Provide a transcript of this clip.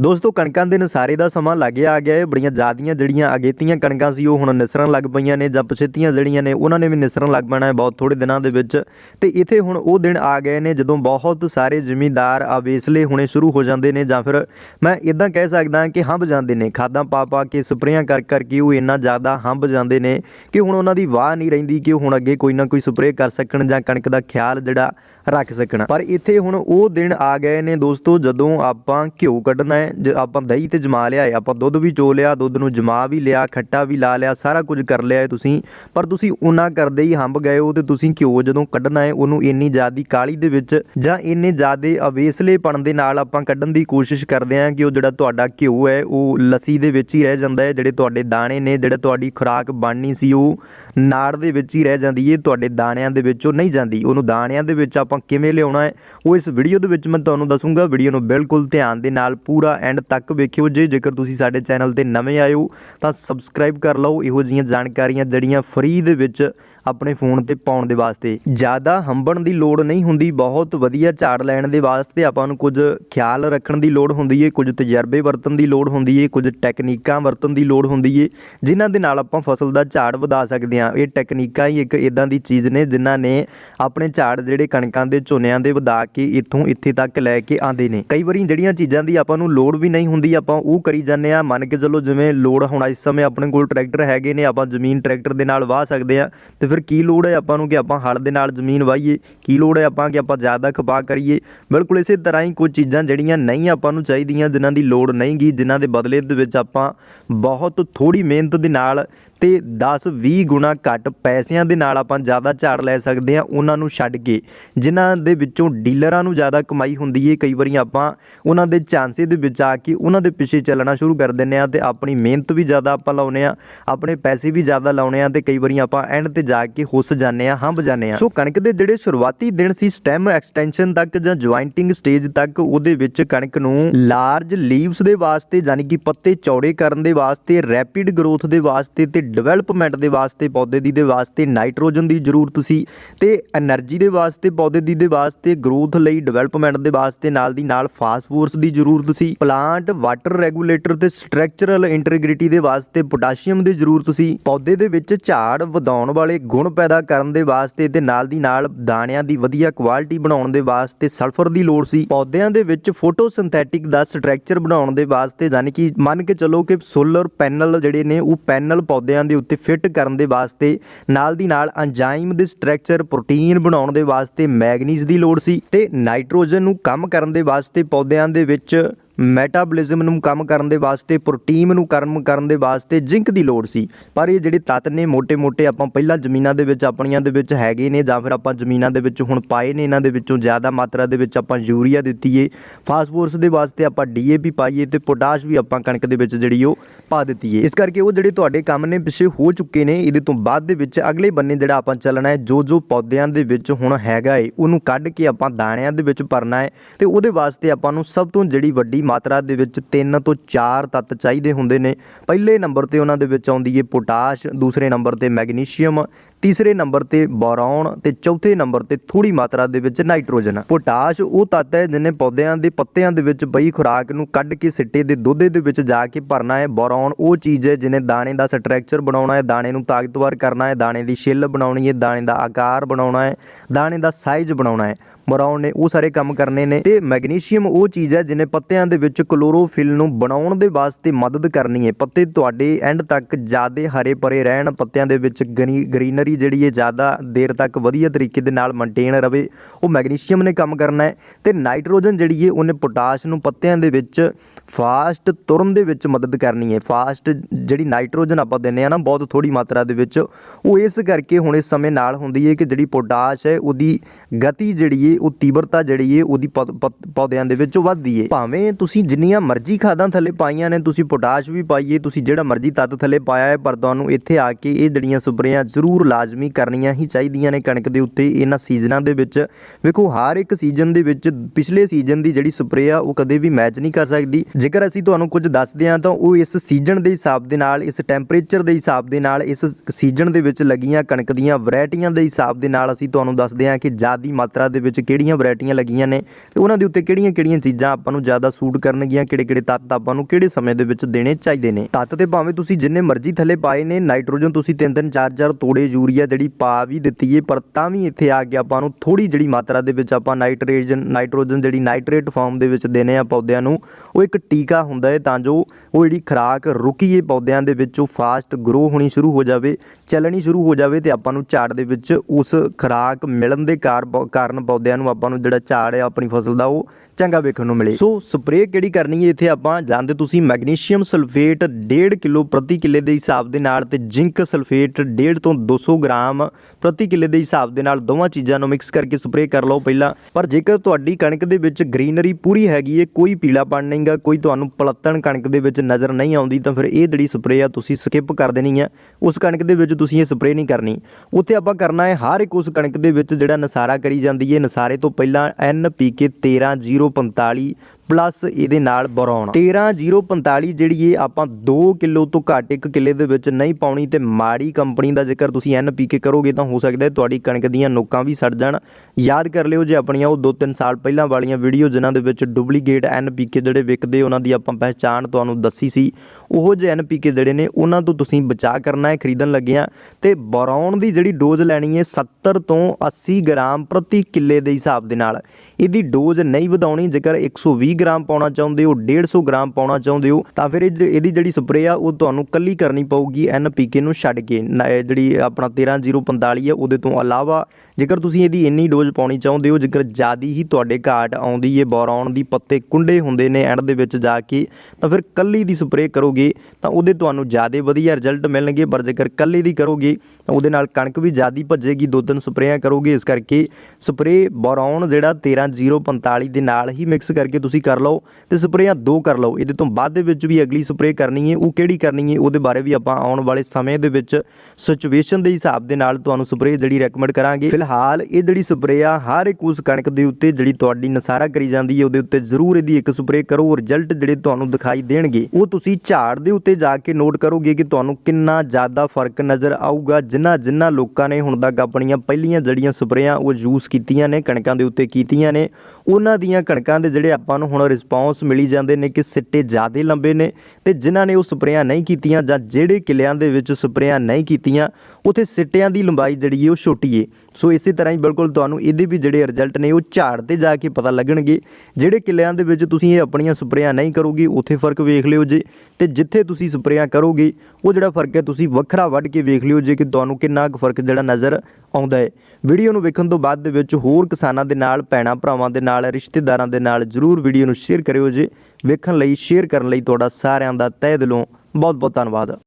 ਦੋਸਤੋ, ਕਣਕਾਂ ਦੇ ਨਸਾਰੇ ਦਾ ਸਮਾਂ ਲੱਗਿਆ ਆ ਗਿਆ ਹੈ। ਬੜੀਆਂ ਜ਼ਿਆਦੀਆਂ ਜਿਹੜੀਆਂ ਅਗੇਤੀਆਂ ਕਣਕਾਂ ਸੀ, ਉਹ ਹੁਣ ਨਿਸਰਨ ਲੱਗ ਪਈਆਂ ਨੇ ਜਾਂ ਪਛੇਤੀਆਂ ਜਿਹੜੀਆਂ ਨੇ, ਉਹਨਾਂ ਨੇ ਵੀ ਨਿਸਰਨ ਲੱਗ ਪੈਣਾ ਹੈ ਬਹੁਤ ਥੋੜੇ ਦਿਨਾਂ ਦੇ ਵਿੱਚ। ਤੇ ਇੱਥੇ ਹੁਣ ਉਹ ਦਿਨ ਆ ਗਏ ਨੇ, ਜਦੋਂ ਬਹੁਤ ਸਾਰੇ ਜ਼ਿਮੀਂਦਾਰ ਆਵੇਸਲੇ ਹੋਣੇ ਸ਼ੁਰੂ ਹੋ ਜਾਂਦੇ ਨੇ ਜਾਂ ਫਿਰ ਮੈਂ ਇਦਾਂ ਕਹਿ ਸਕਦਾ ਕਿ ਹੰਬ ਜਾਂਦੇ ਨੇ। ਖਾਦਾਂ ਪਾ ਪਾ ਕੇ ਸਪਰੇਆਂ ਕਰ ਕਰਕੇ ਉਹ ਇੰਨਾ ਜ਼ਿਆਦਾ ਹੰਬ ਜਾਂਦੇ ਨੇ ਕਿ ਹੁਣ ਉਹਨਾਂ ਦੀ ਵਾਹ ਨਹੀਂ ਰਹਿੰਦੀ ਕਿ ਉਹ ਹੁਣ ਅੱਗੇ ਕੋਈ ਨਾ ਕੋਈ ਸਪਰੇਅ ਕਰ ਸਕਣ ਜਾਂ ਕਣਕ ਦਾ ਖਿਆਲ ਜਿਹੜਾ ਰੱਖ ਸਕਣ। ਪਰ ਇੱਥੇ ਹੁਣ ਉਹ ਦਿਨ ਆ ਗਏ ਨੇ ਦੋਸਤੋ, ਜਦੋਂ ਆਪਾਂ ਘਿਓ ਕੱਢਣਾ ਹੈ, ਜ- ਆਪਾਂ ਦਹੀਂ ਤੇ ਜਮਾ ਲਿਆ ਹੈ, ਆਪਾਂ ਦੁੱਧ ਵੀ ਚੋ ਲਿਆ, ਦੁੱਧ ਨੂੰ ਜਮਾ ਵੀ ਲਿਆ, ਖੱਟਾ ਵੀ ਲਾ ਲਿਆ, ਸਾਰਾ ਕੁਝ ਕਰ ਲਿਆ ਹੈ ਤੁਸੀਂ। ਪਰ ਤੁਸੀਂ ਉਹਨਾਂ ਕਰਦੇ ਹੀ ਹੰਬ ਗਏ ਹੋ ਤੇ ਤੁਸੀਂ ਘਿਓ ਜਦੋਂ ਕੱਢਣਾ ਹੈ, ਉਹਨੂੰ ਇੰਨੀ ਜ਼ਿਆਦੀ ਕਾਲੀ ਦੇ ਵਿੱਚ ਜਾਂ ਇੰਨੇ ਜ਼ਿਆਦੇ ਅਵੇਸਲੇਪਣ ਦੇ ਨਾਲ ਆਪਾਂ ਕੱਢਣ ਦੀ ਕੋਸ਼ਿਸ਼ ਕਰਦੇ ਹਾਂ ਕਿ ਉਹ ਜਿਹੜਾ ਤੁਹਾਡਾ ਘਿਓ ਹੈ, ਉਹ ਲੱਸੀ ਦੇ ਵਿੱਚ ਹੀ ਰਹਿ ਜਾਂਦਾ ਹੈ, ਜਿਹੜੇ ਤੁਹਾਡੇ ਦਾਣੇ ਨੇ, ਜਿਹੜੇ ਤੁਹਾਡੀ ਖੁਰਾਕ ਬਣਨੀ ਸੀ, ਉਹ ਨਾੜ ਦੇ ਵਿੱਚ ਹੀ ਰਹਿ ਜਾਂਦੀ ਹੈ ਤੁਹਾਡੇ ਦਾਣਿਆਂ ਦੇ ਵਿੱਚ ਉਹ ਨਹੀਂ ਜਾਂਦੀ। ਉਹਨੂੰ ਦਾਣਿਆਂ ਦੇ ਵਿੱਚ ਆਪਾਂ ਕਿਵੇਂ ਲਿਆਉਣਾ ਹੈ, ਉਹ ਇਸ ਵੀਡੀਓ ਦੇ ਵਿੱਚ ਮੈਂ ਤੁਹਾਨੂੰ ਦੱਸੂੰਗਾ। ਵੀਡੀਓ ਨੂੰ ਬਿਲਕੁਲ ਧਿਆਨ ਦੇ ਨਾਲ ਪੂਰਾ ਐਂਡ ਤੱਕ ਵੇਖਿਓ। ਜੇ ਜੇਕਰ ਤੁਸੀਂ ਸਾਡੇ ਚੈਨਲ ਤੇ ਨਵੇਂ ਆਏ ਹੋ, ਤਾਂ ਸਬਸਕ੍ਰਾਈਬ ਕਰ ਲਓ। ਇਹੋ ਜਿਹੀਆਂ ਜਾਣਕਾਰੀਆਂ ਜਿਹੜੀਆਂ ਫ੍ਰੀ ਦੇ ਵਿੱਚ ਆਪਣੇ ਫੋਨ ਤੇ ਪਾਉਣ ਦੇ ਵਾਸਤੇ। ਜ਼ਿਆਦਾ ਹੰਬਣ ਦੀ ਲੋੜ ਨਹੀਂ ਹੁੰਦੀ, ਬਹੁਤ ਵਧੀਆ ਝਾੜ ਲੈਣ ਦੇ ਵਾਸਤੇ ਆਪਾਂ ਨੂੰ ਕੁਝ ਖਿਆਲ ਰੱਖਣ ਦੀ ਲੋੜ ਹੁੰਦੀ ਹੈ ਕੁਝ ਤਜਰਬੇ ਵਰਤਣ ਦੀ ਲੋੜ ਹੁੰਦੀ ਹੈ ਕੁਝ ਟੈਕਨੀਕਾਂ ਵਰਤਣ ਦੀ ਲੋੜ ਹੁੰਦੀ ਹੈ ਜਿਨ੍ਹਾਂ ਦੇ ਨਾਲ ਆਪਾਂ ਫਸਲ ਦਾ ਝਾੜ ਵਧਾ ਸਕਦੇ ਹਾਂ। ਇਹ ਟੈਕਨੀਕਾਂ ਹੀ ਇੱਕ ਇਦਾਂ ਦੀ ਚੀਜ਼ ਨੇ, ਜਿਨ੍ਹਾਂ ਨੇ ਆਪਣੇ ਝਾੜ ਜਿਹੜੇ ਕਣਕਾਂ ਦੇ ਝੋਨਿਆਂ ਦੇ ਵਧਾ ਕੇ ਇੱਥੋਂ ਇੱਥੇ ਤੱਕ ਲੈ ਕੇ ਆਂਦੇ ਨੇ। ਕਈ ਵਾਰੀ ਜਿਹੜੀਆਂ ਚੀਜ਼ਾਂ ਦੀ ਆਪਾਂ ਨੂੰ ਲੋੜ ਵੀ ਨਹੀਂ ਹੁੰਦੀ, ਆਪਾਂ ਉਹ ਕਰੀ ਜਾਂਦੇ ਆ ਮੰਨ ਕੇ ਚੱਲੋ ਜਿਵੇਂ ਲੋੜ ਹੁਣ ਇਸ ਸਮੇਂ ਆਪਣੇ ਕੋਲ ਟਰੈਕਟਰ ਹੈਗੇ ਨੇ, ਆਪਾਂ ਜ਼ਮੀਨ ਟਰੈਕਟਰ ਦੇ ਨਾਲ ਵਾਹ ਸਕਦੇ ਆ ਤੇ ਫਿਰ ਕੀ ਲੋੜ ਹੈ ਆਪਾਂ ਨੂੰ ਕਿ ਆਪਾਂ ਹਲ ਦੇ ਨਾਲ ਜ਼ਮੀਨ ਵਾਹੀਏ? ਕੀ ਲੋੜ ਹੈ ਆਪਾਂ ਕਿ ਆਪਾਂ ਜ਼ਿਆਦਾ ਖਪਾ ਕਰੀਏ? ਬਿਲਕੁਲ ਇਸੇ ਤਰ੍ਹਾਂ ਹੀ ਕੁਝ ਚੀਜ਼ਾਂ ਜਿਹੜੀਆਂ ਨਹੀਂ ਆਪਾਂ ਨੂੰ ਚਾਹੀਦੀਆਂ, ਜਿਨ੍ਹਾਂ ਦੀ ਲੋੜ ਨਹੀਂ ਗੀ ਜਿਨ੍ਹਾਂ ਦੇ ਬਦਲੇ ਦੇ ਵਿੱਚ ਆਪਾਂ ਬਹੁਤ ਥੋੜੀ ਮਿਹਨਤ ਦੇ ਨਾਲ ਤੇ 10-20 ਗੁਣਾ ਘੱਟ ਪੈਸਿਆਂ ਦੇ ਨਾਲ ਆਪਾਂ ਜ਼ਿਆਦਾ ਝਾੜ ਲੈ ਸਕਦੇ ਆ ਉਹਨਾਂ ਨੂੰ ਛੱਡ ਕੇ। ਜਿਨ੍ਹਾਂ ਇਹਨਾਂ ਦੇ ਵਿੱਚੋਂ ਡੀਲਰਾਂ ਨੂੰ ਜ਼ਿਆਦਾ ਕਮਾਈ ਹੁੰਦੀ ਹੈ ਕਈ ਵਾਰੀ ਆਪਾਂ ਉਹਨਾਂ ਦੇ ਚਾਂਸੇ ਦੇ ਵਿੱਚ ਆ ਕੇ ਉਹਨਾਂ ਦੇ ਪਿੱਛੇ ਚੱਲਣਾ ਸ਼ੁਰੂ ਕਰ ਦਿੰਦੇ ਆ ਤੇ ਆਪਣੀ ਮਿਹਨਤ ਵੀ ਜ਼ਿਆਦਾ ਆਪਾਂ ਲਾਉਨੇ ਆ, ਆਪਣੇ ਪੈਸੇ ਵੀ ਜ਼ਿਆਦਾ ਲਾਉਨੇ ਆ ਤੇ ਕਈ ਵਾਰੀ ਆਪਾਂ ਐਂਡ ਤੇ ਜਾ ਕੇ ਹੁੱਸ ਜਾਂਦੇ ਆ ਹੰਭ ਜਾਂਦੇ ਆ। ਸੋ ਕਣਕ ਦੇ ਜਿਹੜੇ ਸ਼ੁਰੂਆਤੀ ਦਿਨ ਸੀ ਸਟੈਮ ਐਕਸਟੈਂਸ਼ਨ ਤੱਕ ਜਾਂ ਜੁਆਇੰਟਿੰਗ ਸਟੇਜ ਤੱਕ ਉਹਦੇ ਵਿੱਚ ਕਣਕ ਨੂੰ ਲਾਰਜ ਲੀਵਸ ਦੇ ਵਾਸਤੇ ਯਾਨੀ ਕਿ ਪੱਤੇ ਚੌੜੇ ਕਰਨ ਦੇ ਵਾਸਤੇ ਰੈਪਿਡ ਗਰੋਥ ਦੇ ਵਾਸਤੇ ਤੇ ਡਿਵੈਲਪਮੈਂਟ ਦੇ ਵਾਸਤੇ, ਪੌਦੇ ਦੀ ਦੇ ਵਾਸਤੇ ਨਾਈਟ੍ਰੋਜਨ ਦੀ ਜ਼ਰੂਰਤ ਸੀ ਤੇ એનર્ਜੀ ਦੇ ਵਾਸਤੇ ਪੌਦੇ ਦੀ ਦੇ ਵਾਸਤੇ ਗਰੋਥ ਲਈ ਡਿਵੈਲਪਮੈਂਟ ਦੇ ਵਾਸਤੇ, ਨਾਲ ਦੀ ਨਾਲ ਫਾਸਫੋਰਸ ਦੀ ਜ਼ਰੂਰਤ ਸੀ। ਪਲਾਂਟ ਵਾਟਰ ਰੈਗੂਲੇਟਰ ਤੇ ਸਟਰਕਚਰਲ ਇੰਟੀਗ੍ਰਿਟੀ ਦੇ ਵਾਸਤੇ ਪੋਟਾਸ਼ੀਅਮ ਦੀ ਜ਼ਰੂਰਤ ਸੀ। ਪੌਦੇ ਦੇ ਵਿੱਚ ਝਾੜ ਵਧਾਉਣ ਵਾਲੇ ਗੁਣ ਪੈਦਾ ਕਰਨ ਦੇ ਵਾਸਤੇ ਤੇ ਨਾਲ ਦੀ ਨਾਲ ਦਾਣਿਆਂ ਦੀ ਵਧੀਆ ਕੁਆਲਿਟੀ ਬਣਾਉਣ ਦੇ ਵਾਸਤੇ ਸਲਫਰ ਦੀ ਲੋੜ ਸੀ। ਪੌਦਿਆਂ ਦੇ ਵਿੱਚ ਫੋਟੋਸਿੰਥੈਟਿਕ ਦਾ ਸਟਰਕਚਰ ਬਣਾਉਣ ਦੇ ਵਾਸਤੇ ਯਾਨੀ ਕਿ ਮੰਨ ਕੇ ਚੱਲੋ ਕਿ ਸੋਲਰ ਪੈਨਲ ਜਿਹੜੇ ਨੇ, ਉਹ ਪੈਨਲ ਪੌਦਿਆਂ ਦੇ ਉੱਤੇ ਫਿੱਟ ਕਰਨ ਦੇ ਵਾਸਤੇ, ਨਾਲ ਦੀ ਨਾਲ ਐਂਜ਼ਾਈਮ ਦੇ ਸਟਰਕਚਰ ਪ੍ਰੋਟੀਨ ਬਣਾਉਣ ਦੇ ਵਾਸਤੇ ਮੈਗਨੀਜ਼ ਦੀ ਲੋੜ ਸੀ ਤੇ ਨਾਈਟ੍ਰੋਜਨ ਨੂੰ ਕੰਮ ਕਰਨ ਦੇ ਵਾਸਤੇ ਪੌਦਿਆਂ ਦੇ ਵਿੱਚ ਮੈਟਾਬੋਲਿਜ਼ਮ ਨੂੰ ਕੰਮ ਕਰਨ ਦੇ ਵਾਸਤੇ ਪ੍ਰੋਟੀਨ ਨੂੰ ਕੰਮ ਕਰਨ ਦੇ ਵਾਸਤੇ ਜ਼ਿੰਕ ਦੀ ਲੋੜ ਸੀ। ਪਰ ਇਹ ਜਿਹੜੇ ਤੱਤ ਨੇ ਮੋٹے-ਮੋٹے ਆਪਾਂ ਪਹਿਲਾਂ ਜ਼ਮੀਨਾਂ ਦੇ ਵਿੱਚ, ਆਪਣੀਆਂ ਦੇ ਵਿੱਚ ਹੈਗੇ ਨੇ, ਜਾਂ ਫਿਰ ਆਪਾਂ ਜ਼ਮੀਨਾਂ ਦੇ ਵਿੱਚ ਹੁਣ ਪਾਏ ਨੇ, ਇਹਨਾਂ ਦੇ ਵਿੱਚੋਂ ਜ਼ਿਆਦਾ ਮਾਤਰਾ ਦੇ ਵਿੱਚ ਆਪਾਂ ਯੂਰੀਆ ਦਿੱਤੀ ਏ। ਫਾਸਫੋਰਸ ਦੇ ਵਾਸਤੇ ਆਪਾਂ ਡੀਏਪੀ ਪਾਈਏ ਤੇ ਪੋਟਾਸ਼ ਵੀ ਆਪਾਂ ਕਣਕ ਦੇ ਵਿੱਚ ਜਿਹੜੀ ਉਹ ਪਾ ਦਿੱਤੀ ਏ। ਇਸ ਕਰਕੇ ਉਹ ਜਿਹੜੇ ਤੁਹਾਡੇ ਕੰਮ ਨੇ, ਪਿੱਛੇ ਹੋ ਚੁੱਕੇ ਨੇ, ਇਹਦੇ ਤੋਂ ਬਾਅਦ ਦੇ ਵਿੱਚ ਅਗਲੇ ਬੰਨੇ ਜਿਹੜਾ ਆਪਾਂ ਚੱਲਣਾ ਹੈ ਜੋ ਜੋ ਪੌਦਿਆਂ ਦੇ ਵਿੱਚ ਹੁਣ ਹੈਗਾ ਏ, ਉਹਨੂੰ ਕੱਢ ਕੇ ਆਪਾਂ ਦਾਣਿਆਂ ਦੇ ਵਿੱਚ ਭਰਨਾ ਹੈ ਤੇ ਉਹਦੇ ਵਾਸਤੇ ਆਪਾਂ ਨੂੰ ਸਭ ਤੋਂ ਜਿਹੜੀ ਵੱਡੀ ਮਾਤਰਾ ਦੇ ਵਿੱਚ 3 ਤੋਂ 4 ਤੱਤ ਚਾਹੀਦੇ ਹੁੰਦੇ ਨੇ। ਪਹਿਲੇ ਨੰਬਰ ਤੇ ਉਹਨਾਂ ਦੇ ਵਿੱਚ ਆਉਂਦੀ ਹੈ ਪੋਟਾਸ਼, ਦੂਸਰੇ ਨੰਬਰ ਤੇ ਮੈਗਨੀਸ਼ੀਅਮ, ਤੀਸਰੇ ਨੰਬਰ ਤੇ ਬੋਰੌਨ ਤੇ ਚੌਥੇ ਨੰਬਰ ਤੇ ਥੋੜੀ ਮਾਤਰਾ ਦੇ ਵਿੱਚ ਨਾਈਟ੍ਰੋਜਨ। ਪੋਟਾਸ਼ ਉਹ ਤੱਤ ਹੈ ਜਿਹਨੇ ਪੌਦਿਆਂ ਦੇ ਪੱਤਿਆਂ ਦੇ ਵਿੱਚ ਬਈ ਖੁਰਾਕ ਨੂੰ ਕੱਢ ਕੇ ਸਿੱਟੇ ਦੇ ਦੋਧੇ ਦੇ ਵਿੱਚ ਜਾ ਕੇ ਭਰਨਾ ਹੈ। ਬੋਰੌਨ ਉਹ ਚੀਜ਼ ਹੈ ਜਿਹਨੇ ਦਾਣੇ ਦਾ ਸਟਰਕਚਰ ਬਣਾਉਣਾ ਹੈ, ਦਾਣੇ ਨੂੰ ਤਾਕਤਵਰ ਕਰਨਾ ਹੈ, ਦਾਣੇ ਦੀ ਛਿੱਲ ਬਣਾਉਣੀ ਹੈ, ਦਾਣੇ ਦਾ ਆਕਾਰ ਬਣਾਉਣਾ ਹੈ, ਦਾਣੇ ਦਾ ਸਾਈਜ਼ ਬਣਾਉਣਾ ਹੈ। ਬੋਰੌਨ ਨੇ ਉਹ ਸਾਰੇ ਕੰਮ ਕਰਨੇ ਨੇ ਤੇ ਮੈਗਨੀਸ਼ੀਅਮ ਉਹ ਚੀਜ਼ ਹੈ ਜਿਹਨੇ ਪੱਤਿਆਂ ਦੇ ਵਿੱਚ ਕਲੋਰੋਫਿਲ ਨੂੰ ਬਣਾਉਣ ਦੇ ਵਾਸਤੇ ਮਦਦ ਕਰਨੀ ਹੈ। ਪੱਤੇ ਤੁਹਾਡੇ ਐਂਡ ਤੱਕ ਜਿਆਦੇ ਹਰੇ ਭਰੇ ਰਹਿਣ, ਪੱਤਿਆਂ ਦੇ ਵਿੱਚ ਗ੍ਰੀਨਰੀ ਜਿਹੜੀ ਹੈ ਜ਼ਿਆਦਾ ਦੇਰ ਤੱਕ ਵਧੀਆ ਤਰੀਕੇ ਦੇ ਨਾਲ ਮੇਨਟੇਨ ਰਵੇ। ਉਹ ਮੈਗਨੀਸ਼ੀਅਮ ਨੇ ਕੰਮ ਕਰਨਾ ਹੈ ਤੇ ਨਾਈਟ੍ਰੋਜਨ ਜਿਹੜੀ ਹੈ ਉਹਨੇ ਪੋਟਾਸ਼ ਨੂੰ ਪੱਤਿਆਂ ਦੇ ਵਿੱਚ ਫਾਸਟ ਤੁਰਨ ਦੇ ਵਿੱਚ ਮਦਦ ਕਰਨੀ ਹੈ। ਫਾਸਟ ਜਿਹੜੀ ਨਾਈਟ੍ਰੋਜਨ ਆਪਾਂ ਦਿੰਨੇ ਆ ਨਾ, ਬਹੁਤ ਥੋੜੀ ਮਾਤਰਾ ਦੇ ਵਿੱਚ, ਉਹ ਇਸ ਕਰਕੇ ਹੁਣ ਇਸ ਸਮੇਂ ਨਾਲ ਹੁੰਦੀ ਹੈ ਕਿ ਜਿਹੜੀ ਪੋਟਾਸ਼ ਹੈ ਉਹਦੀ ਗਤੀ ਜਿਹੜੀ ਹੈ, ਉਹ ਤੀਬਰਤਾ ਜਿਹੜੀ ਹੈ, ਉਹਦੀ ਪੌਦਿਆਂ ਦੇ ਵਿੱਚ ਵੱਧਦੀ ਹੈ। ਭਾਵੇਂ ਤੁਸੀਂ ਜਿੰਨੀਆਂ ਮਰਜ਼ੀ ਖਾਦਾਂ ਥੱਲੇ ਪਾਈਆਂ ਨੇ, ਤੁਸੀਂ ਪੋਟਾਸ਼ ਵੀ ਪਾਈਏ, ਤੁਸੀਂ ਜਿਹੜਾ ਮਰਜ਼ੀ ਤੱਤ ਥੱਲੇ ਪਾਇਆ ਹੈ, ਪਰ ਤੁਹਾਨੂੰ ਇੱਥੇ ਆ ਕੇ ਇਹ ਜਿਹੜੀਆਂ ਸਪਰੇਆਂ ਜ਼ਰੂਰ ਲਾਜ਼ਮੀ ਕਰਨੀਆਂ ਹੀ ਚਾਹੀਦੀਆਂ ਨੇ ਕਣਕ ਦੇ ਉੱਤੇ ਇਹਨਾਂ ਸੀਜ਼ਨਾਂ ਦੇ ਵਿੱਚ। ਵੇਖੋ, ਹਰ ਇੱਕ ਸੀਜ਼ਨ ਦੇ ਵਿੱਚ, ਪਿਛਲੇ ਸੀਜ਼ਨ ਦੀ ਜਿਹੜੀ ਸਪਰੇਅ ਆ, ਉਹ ਕਦੇ ਵੀ ਮੈਚ ਨਹੀਂ ਕਰ ਸਕਦੀ। ਜੇਕਰ ਅਸੀਂ ਤੁਹਾਨੂੰ ਕੁਝ ਦੱਸਦੇ ਹਾਂ, ਤਾਂ ਉਹ ਇਸ ਸੀਜ਼ਨ ਦੇ ਹਿਸਾਬ ਦੇ ਨਾਲ, ਇਸ ਟੈਂਪਰੇਚਰ ਦੇ ਹਿਸਾਬ ਦੇ ਨਾਲ, ਇਸ ਸੀਜ਼ਨ ਦੇ ਵਿੱਚ ਲੱਗੀਆਂ ਕਣਕ ਦੀਆਂ ਵੈਰਾਈਟੀਆਂ ਦੇ ਹਿਸਾਬ ਦੇ ਨਾਲ ਅਸੀਂ ਤੁਹਾਨੂੰ ਦੱਸਦੇ ਹਾਂ ਕਿ ਜ਼ਿਆਦੀ ਮਾਤਰਾ ਦੇ ਵਿੱਚ ਕਿਹੜੀਆਂ ਵੈਰਾਈਟੀਆਂ ਲੱਗੀਆਂ ਨੇ ਤੇ ਉਹਨਾਂ ਦੇ ਉੱਤੇ ਕਿਹੜੀਆਂ-ਕਿਹੜੀਆਂ ਚੀਜ਼ਾਂ ਆਪਾਂ ਨੂੰ ਜ਼ਿਆਦਾ ਸੂਟ ਕਰਨਗੀਆਂ ਕਿਹੜੇ ਕਿਹੜੇ ਤੱਤ ਆਪਾਂ ਨੂੰ ਕਿਹੜੇ ਸਮੇਂ ਦੇ ਵਿੱਚ ਦੇਣੇ ਚਾਹੀਦੇ ਨੇ। ਤੱਤ ਤੇ ਭਾਵੇਂ ਤੁਸੀਂ ਜਿੰਨੇ ਮਰਜ਼ੀ ਥੱਲੇ ਪਾਏ ਨੇ, ਨਾਈਟ੍ਰੋਜਨ ਤੁਸੀਂ 3-3 4-4 ਤੋੜੇ ਯੂਰੀਆ ਜਿਹੜੀ ਪਾ ਵੀ ਦਿੱਤੀ ਏ, ਪਰ ਤਾਂ ਵੀ ਇੱਥੇ ਆ ਕੇ ਆਪਾਂ ਨੂੰ ਥੋੜੀ ਜਿਹੜੀ ਮਾਤਰਾ ਦੇ ਵਿੱਚ ਆਪਾਂ ਨਾਈਟ੍ਰੋਜਨ ਨਾਈਟ੍ਰੋਜਨ ਜਿਹੜੀ ਨਾਈਟ੍ਰੇਟ ਫਾਰਮ ਦੇ ਵਿੱਚ ਦੇਣੇ ਆ ਪੌਦਿਆਂ ਨੂੰ, ਉਹ ਇੱਕ ਟੀਕਾ ਹੁੰਦਾ ਹੈ ਤਾਂ ਜੋ ਉਹ ਜਿਹੜੀ ਖੁਰਾਕ ਰੁਕੀਏ ਪੌਦਿਆਂ ਦੇ ਵਿੱਚ, ਉਹ ਫਾਸਟ ਗਰੋ ਹੋਣੀ ਸ਼ੁਰੂ ਹੋ ਜਾਵੇ, ਚੱਲਣੀ ਸ਼ੁਰੂ ਹੋ ਜਾਵੇ ਤੇ ਆਪਾਂ ਨੂੰ ਝਾੜ ਦੇ ਵਿੱਚ ਉਸ ਖੁਰਾਕ ਮਿਲਣ ਦੇ ਕਾਰ- ਕਾਰਨ ਪੌਦਿਆਂ ਨੂੰ ਆਪਾਂ ਨੂੰ ਜਿਹੜਾ ਝਾੜ ਹੈ ਆਪਣੀ ਫਸਲ ਦਾ ਉਹ ਚੰਗਾ ਵੇਖਣ ਨੂੰ ਮਿਲੇ ਸੋ ਸਪਰੇਅ ਕਿਹੜੀ ਕਰਨੀ ਹੈ? ਇੱਥੇ ਆਪਾਂ ਜਾਣਦੇ ਤੁਸੀਂ ਮੈਗਨੀਸ਼ੀਅਮ ਸਲਫੇਟ 1.5 ਕਿਲੋ ਪ੍ਰਤੀ ਕਿੱਲੇ ਦੇ ਹਿਸਾਬ ਦੇ ਨਾਲ ਤੇ ਜ਼ਿੰਕ ਸਲਫੇਟ 1.5 ਤੋਂ 200 ਗ੍ਰਾਮ ਪ੍ਰਤੀ ਕਿੱਲੇ ਦੇ ਹਿਸਾਬ ਦੇ ਨਾਲ ਦੋਵਾਂ ਚੀਜ਼ਾਂ ਨੂੰ ਮਿਕਸ ਕਰਕੇ ਸਪਰੇਅ ਕਰ ਲਓ ਪਹਿਲਾਂ। ਪਰ ਜੇਕਰ ਤੁਹਾਡੀ ਕਣਕ ਦੇ ਵਿੱਚ ਗ੍ਰੀਨਰੀ ਪੂਰੀ ਹੈਗੀ ਏ ਕੋਈ ਪੀਲਾਪਣ ਨਹੀਂਗਾ, ਕੋਈ ਤੁਹਾਨੂੰ ਪਲੱਤਣ ਕਣਕ ਦੇ ਵਿੱਚ ਨਜ਼ਰ ਨਹੀਂ ਆਉਂਦੀ, ਤਾਂ ਫਿਰ ਇਹ ਜਿਹੜੀ ਸਪਰੇਅ ਆ ਤੁਸੀਂ ਸਕਿਪ ਕਰ ਦੇਣੀ ਆ ਉਸ ਕਣਕ ਦੇ ਵਿੱਚ ਤੁਸੀਂ ਇਹ ਸਪਰੇਅ ਨਹੀਂ ਕਰਨੀ। ਉੱਥੇ ਆਪਾਂ ਕਰਨਾ ਹੈ ਹਰ ਇੱਕ ਉਸ ਕਣਕ ਦੇ ਵਿੱਚ ਜਿਹੜਾ ਨਸਾਰਾ ਕਰੀ ਜਾਂਦੀ ਏ ਨਸਾਰੇ ਤੋਂ ਪਹਿਲਾਂ NPK 13045 ਪਲੱਸ ਇਹਦੇ ਨਾਲ ਬੋਰੌਨ 13045 ਜਿਹੜੀ ਇਹ ਆਪਾਂ 2 ਕਿਲੋ ਤੋਂ ਘੱਟ ਇੱਕ ਕਿੱਲੇ ਦੇ ਵਿੱਚ ਨਹੀਂ ਪਾਉਣੀ ਤੇ ਮਾੜੀ ਕੰਪਨੀ ਦਾ ਜੇਕਰ ਤੁਸੀਂ NPK ਕਰੋਗੇ ਤਾਂ ਹੋ ਸਕਦਾ ਹੈ ਤੁਹਾਡੀ ਕਣਕ ਦੀਆਂ ਨੋਕਾਂ ਵੀ ਸੜ ਜਾਣ। ਯਾਦ ਕਰ ਲਿਓ ਜੇ ਆਪਣੀਆਂ ਉਹ 2-3 ਸਾਲ ਪਹਿਲਾਂ ਵਾਲੀਆਂ ਵੀਡੀਓ ਜਿਨ੍ਹਾਂ ਦੇ ਵਿੱਚ ਡੁਪਲੀਕੇਟ NPK ਜਿਹੜੇ ਵਿਕਦੇ ਉਹਨਾਂ ਦੀ ਆਪਾਂ ਪਹਿਚਾਣ ਤੁਹਾਨੂੰ ਦੱਸੀ ਸੀ, ਉਹੋ ਜਿਹੇ NPK ਜਿਹੜੇ ਨੇ ਉਹਨਾਂ ਤੋਂ ਤੁਸੀਂ ਬਚਾ ਕਰਨਾ ਹੈ, ਖਰੀਦਣ ਲੱਗਿਆਂ ਤੇ ਬੋਰੌਨ ਦੀ ਜਿਹੜੀ ਡੋਜ਼ ਲੈਣੀ ਹੈ 70 ਤੋਂ 80 ਗ੍ਰਾਮ ਪ੍ਰਤੀ ਕਿੱਲੇ ਦੇ ਹਿਸਾਬ ਦੇ ਨਾਲ। ਇਹਦੀ ਡੋਜ਼ ਨਹੀਂ ਵਧਾਉਣੀ ਜੇਕਰ 120 ਗ੍ਰਾਮ ਪਾਉਣਾ ਚਾਹੁੰਦੇ ਹੋ 150 ਗ੍ਰਾਮ ਪਾਉਣਾ ਚਾਹੁੰਦੇ ਹੋ, ਤਾਂ ਫਿਰ ਇਹ ਜ- ਇਹਦੀ ਜਿਹੜੀ ਸਪਰੇਅ ਆ, ਉਹ ਤੁਹਾਨੂੰ ਕੱਲੀ ਕਰਨੀ ਪਊਗੀ NPK ਨੂੰ ਛੱਡ ਕੇ। ਨਾ- ਇਹ ਜਿਹੜੀ ਆਪਣਾ 13045 ਹੈ ਉਹਦੇ ਤੋਂ ਇਲਾਵਾ ਜੇਕਰ ਤੁਸੀਂ ਇਹਦੀ ਇੰਨੀ ਡੋਜ਼ ਪਾਉਣੀ ਚਾਹੁੰਦੇ ਹੋ, ਜੇਕਰ ਜ਼ਿਆਦੀ ਹੀ ਤੁਹਾਡੇ ਘਾਟ ਆਉਂਦੀ ਏ, ਬੋਰੌਨ ਦੀ ਪੱਤੇ ਕੁੰਡੇ ਹੁੰਦੇ ਨੇ ਐਂਡ ਦੇ ਵਿੱਚ ਜਾ ਕੇ, ਤਾਂ ਫਿਰ ਕੱਲੀ ਦੀ ਸਪਰੇਅ ਕਰੋਗੇ, ਤਾਂ ਉਹਦੇ ਤੁਹਾਨੂੰ ਜ਼ਿਆਦਾ ਵਧੀਆ ਰਿਜ਼ਲਟ ਮਿਲਣਗੇ, ਪਰ ਜੇਕਰ ਕੱਲੀ ਦੀ ਕਰੋਗੇ, ਤਾਂ ਉਹਦੇ ਨਾਲ ਕਣਕ ਵੀ ਜ਼ਿਆਦੀ ਭੱਜੇਗੀ, ਦੋ ਤਿੰਨ ਸਪਰੇਆਂ ਕਰੋਗੇ, ਇਸ ਕਰਕੇ ਸਪਰੇਅ ਬੋਰੌਨ ਜਿਹੜਾ 13045 ਦੇ ਨਾਲ ਹੀ ਮਿਕਸ ਕਰਕੇ ਤੁਸੀਂ ਕਰ ਲਓ ਤੇ ਸਪਰੇਆਂ ਦੋ ਕਰ ਲਓ। ਇਹਦੇ ਤੋਂ ਬਾਅਦ ਦੇ ਵਿੱਚ ਵੀ ਅਗਲੀ ਸਪਰੇਅ ਕਰਨੀ ਹੈ, ਉਹ ਕਿਹੜੀ ਕਰਨੀ ਹੈ, ਉਹਦੇ ਬਾਰੇ ਵੀ ਆਪਾਂ ਆਉਣ ਵਾਲੇ ਸਮੇਂ ਦੇ ਵਿੱਚ ਸਿਚੁਏਸ਼ਨ ਦੇ ਹਿਸਾਬ ਦੇ ਨਾਲ ਤੁਹਾਨੂੰ ਸਪਰੇਅ ਜਿਹੜੀ ਰეკਮੈਂਡ ਕਰਾਂਗੇ। ਫਿਲਹਾਲ ਇਹ ਜਿਹੜੀ ਸਪਰੇਅ ਆ, ਹਰ ਇੱਕ ਉਸ ਕਣਕ ਦੇ ਉੱਤੇ ਜਿਹੜੀ ਤੁਹਾਡੀ ਨਸਾਰਾ ਕਰੀ ਜਾਂਦੀ ਹੈ, ਉਹਦੇ ਉੱਤੇ ਜ਼ਰੂਰ ਇਹਦੀ ਇੱਕ ਸਪਰੇਅ ਕਰੋ। ਰਿਜ਼ਲਟ ਜਿਹੜੇ ਤੁਹਾਨੂੰ ਦਿਖਾਈ ਦੇਣਗੇ, ਉਹ ਤੁਸੀਂ ਝਾੜ ਦੇ ਉੱਤੇ ਜਾ ਕੇ ਨੋਟ ਕਰੋਗੇ ਕਿ ਤੁਹਾਨੂੰ ਕਿੰਨਾ ਜ਼ਿਆਦਾ ਫ਼ਰਕ ਨਜ਼ਰ ਆਊਗਾ। ਜਿਨ੍ਹਾਂ ਜਿਨ੍ਹਾਂ ਲੋਕਾਂ ਨੇ ਹੁਣ ਤੱਕ ਆਪਣੀਆਂ ਪਹਿਲੀਆਂ ਜਿਹੜੀਆਂ ਸਪਰੇਆਂ ਉਹ ਯੂਜ਼ ਕੀਤੀਆਂ ਨੇ, ਕਣਕਾਂ ਦੇ ਉੱਤੇ ਕੀਤੀਆਂ ਨੇ, ਉਹਨਾਂ ਦੀਆਂ ਕਣਕਾਂ ਦੇ ਜਿਹੜੇ ਆਪਾਂ ਨੂੰ ਹੁਣ ਰਿਸਪੌਂਸ ਮਿਲੀ ਜਾਂਦੇ ਨੇ ਕਿ ਸਿੱਟੇ ਜ਼ਿਆਦੇ ਲੰਬੇ ਨੇ ਤੇ ਜਿਨ੍ਹਾਂ ਨੇ ਉਹ ਸਪਰੇਆਂ ਨਹੀਂ ਕੀਤੀਆਂ ਜਾਂ ਜਿਹੜੇ ਕਿਲਿਆਂ ਦੇ ਵਿੱਚ ਸਪਰੇਆਂ ਨਹੀਂ ਕੀਤੀਆਂ, ਉਥੇ ਸਿੱਟਿਆਂ ਦੀ ਲੰਬਾਈ ਜਿਹੜੀ ਹੈ ਉਹ ਛੋਟੀ ਹੈ। ਸੋ ਇਸੇ ਤਰ੍ਹਾਂ ਹੀ ਬਿਲਕੁਲ ਤੁਹਾਨੂੰ ਇਹਦੇ ਵੀ ਜਿਹੜੇ ਰਿਜ਼ਲਟ ਨੇ ਉਹ ਝਾੜ ਤੇ ਜਾ ਕੇ ਪਤਾ ਲੱਗਣਗੇ। ਜਿਹੜੇ ਕਿਲਿਆਂ ਦੇ ਵਿੱਚ ਤੁਸੀਂ ਇਹ ਆਪਣੀਆਂ ਸਪਰੇਆਂ ਨਹੀਂ ਕਰੋਗੇ, ਉਥੇ ਫ਼ਰਕ ਵੇਖ ਲਿਓ ਜੇ। ਤੇ ਜਿੱਥੇ ਤੁਸੀਂ ਸਪਰੇਆਂ ਕਰੋਗੇ, ਉਹ ਜਿਹੜਾ ਫ਼ਰਕ ਹੈ ਤੁਸੀਂ ਵੱਖਰਾ ਵੱਢ ਕੇ ਵੇਖ ਲਿਓ ਜੇ ਕਿ ਤੁਹਾਨੂੰ ਕਿੰਨਾ ਕੁ ਫ਼ਰਕ ਜਿਹੜਾ ਨਜ਼ਰ ਆਉਂਦਾ ਹੈ। ਵੀਡੀਓ ਨੂੰ ਵੇਖਣ ਤੋਂ ਬਾਅਦ ਦੇ ਵਿੱਚ ਹੋਰ ਕਿਸਾਨਾਂ ਦੇ ਨਾਲ, ਭੈਣਾਂ ਭਰਾਵਾਂ ਦੇ ਨਾਲ, ਰਿਸ਼ਤੇਦਾਰਾਂ ਦੇ ਨਾਲ ਜਰੂਰ ਵੀਡੀਓ ਵੀਡੀਓ ਨੂੰ ਸ਼ੇਅਰ ਕਰਿਓ ਜੇ। ਵੇਖਣ ਲਈ, ਸ਼ੇਅਰ ਕਰਨ ਲਈ ਤੁਹਾਡਾ ਸਾਰਿਆਂ ਦਾ ਤਹਿ ਦਿਲੋਂ ਬਹੁਤ ਬਹੁਤ ਧੰਨਵਾਦ।